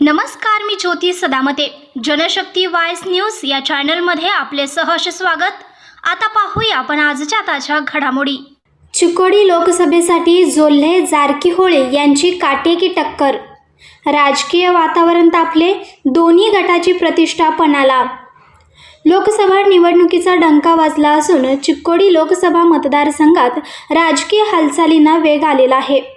नमस्कार मी ज्योती सदामते. जनशक्ती वायस न्यूज या चॅनलमध्ये आपले सहर्ष स्वागत. आता पाहूया आपण आजच्या ताज्या घडामोडी. चिकोडी लोकसभेसाठी जोल्हे जारकीहोळे यांची काटेकी टक्कर. राजकीय वातावरण तापले दोन्ही गटाची प्रतिष्ठा पणाला. लोकसभा निवडणुकीचा डंका वाजला असून चिक्कोडी लोकसभा मतदारसंघात राजकीय हालचालींना वेग आलेला आहे.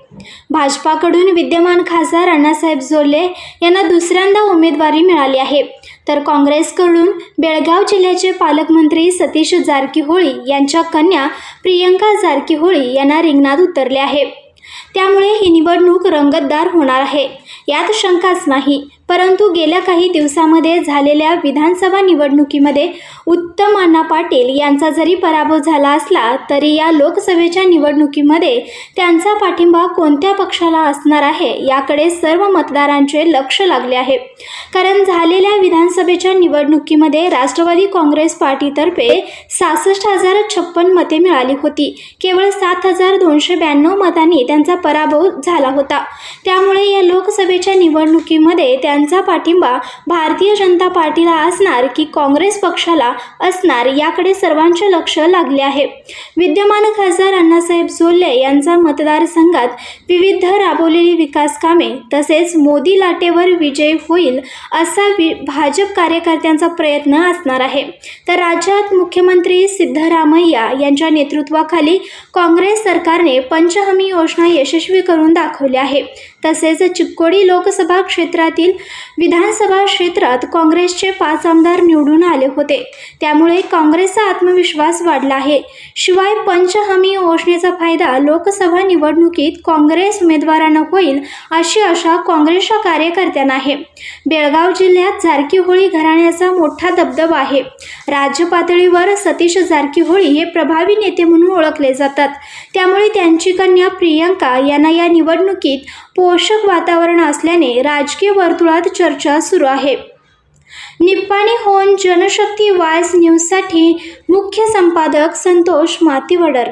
भाजपाकडून विद्यमान खासदार अण्णासाहेब जोल्हे यांना दुसऱ्यांदा उमेदवारी मिळाली आहे. तर काँग्रेसकडून बेळगाव जिल्ह्याचे पालकमंत्री सतीश जारकीहोळी यांच्या कन्या प्रियंका जारकीहोळी यांना रिंगणात उतरले आहे. त्यामुळे ही निवडणूक रंगतदार होणार आहे. यात शंकाच नाही परंतु गेल्या काही दिवसामध्ये झालेल्या विधानसभा निवडणुकीमध्ये उत्तम अण्णा पाटील यांचा जरी पराभव झाला असला तरी या लोकसभेच्या निवडणुकीमध्ये त्यांचा पाठिंबा कोणत्या पक्षाला असणार आहे याकडे सर्व मतदारांचे लक्ष लागले आहे. कारण झालेल्या विधान विधानसभेच्या निवडणुकीमध्ये राष्ट्रवादी काँग्रेस पार्टीतर्फे सहासष्ट हजार छप्पन मते मिळाली होती. केवळ सात हजार दोनशे ब्याण्णव मतांनी त्यांचा पराभव झाला होता. त्यामुळे या लोकसभेच्या निवडणुकीमध्ये त्यांचा पाठिंबा भारतीय जनता पार्टीला असणार की काँग्रेस पक्षाला असणार याकडे सर्वांचे लक्ष लागले आहे. विद्यमान खासदार अण्णासाहेब जोल्हे यांचा मतदारसंघात विविध राबवलेली विकास कामे तसेच मोदी लाटेवर विजय होईल असा वि भाजप कार्यकर्त्यांचा प्रयत्न असणार आहे. तर राज्यात मुख्यमंत्री सिद्धरामय्या यांच्या नेतृत्वाखाली काँग्रेस सरकारने पंचहमी योजना यशस्वी करून दाखवली आहे. तसेच चिक्कोडी लोकसभा क्षेत्रातील विधानसभा क्षेत्रात काँग्रेसचे पाच आमदार निवडून आले होते. त्यामुळे काँग्रेसचा आत्मविश्वास वाढला आहे. शिवाय पंचहमी योजनेचा फायदा लोकसभा निवडणुकीत काँग्रेस उमेदवारांना होईल अशी आशा काँग्रेसच्या कार्यकर्त्यांना आहे. बेळगाव जिल्ह्यात जारकीहोळी घराण्याचा मोठा दबदबा आहे. राज्य पातळीवर सतीश जारकीहोळी हे प्रभावी नेते म्हणून ओळखले जातात. त्यामुळे त्यांची कन्या प्रियंका यांना या निवडणुकीत पोषक वातावरण असल्याने राजकीय वर्तुळात चर्चा सुरू आहे. निप्पाणी होऊन जनशक्ती वायस न्यूजसाठी मुख्य संपादक संतोष मातीवडर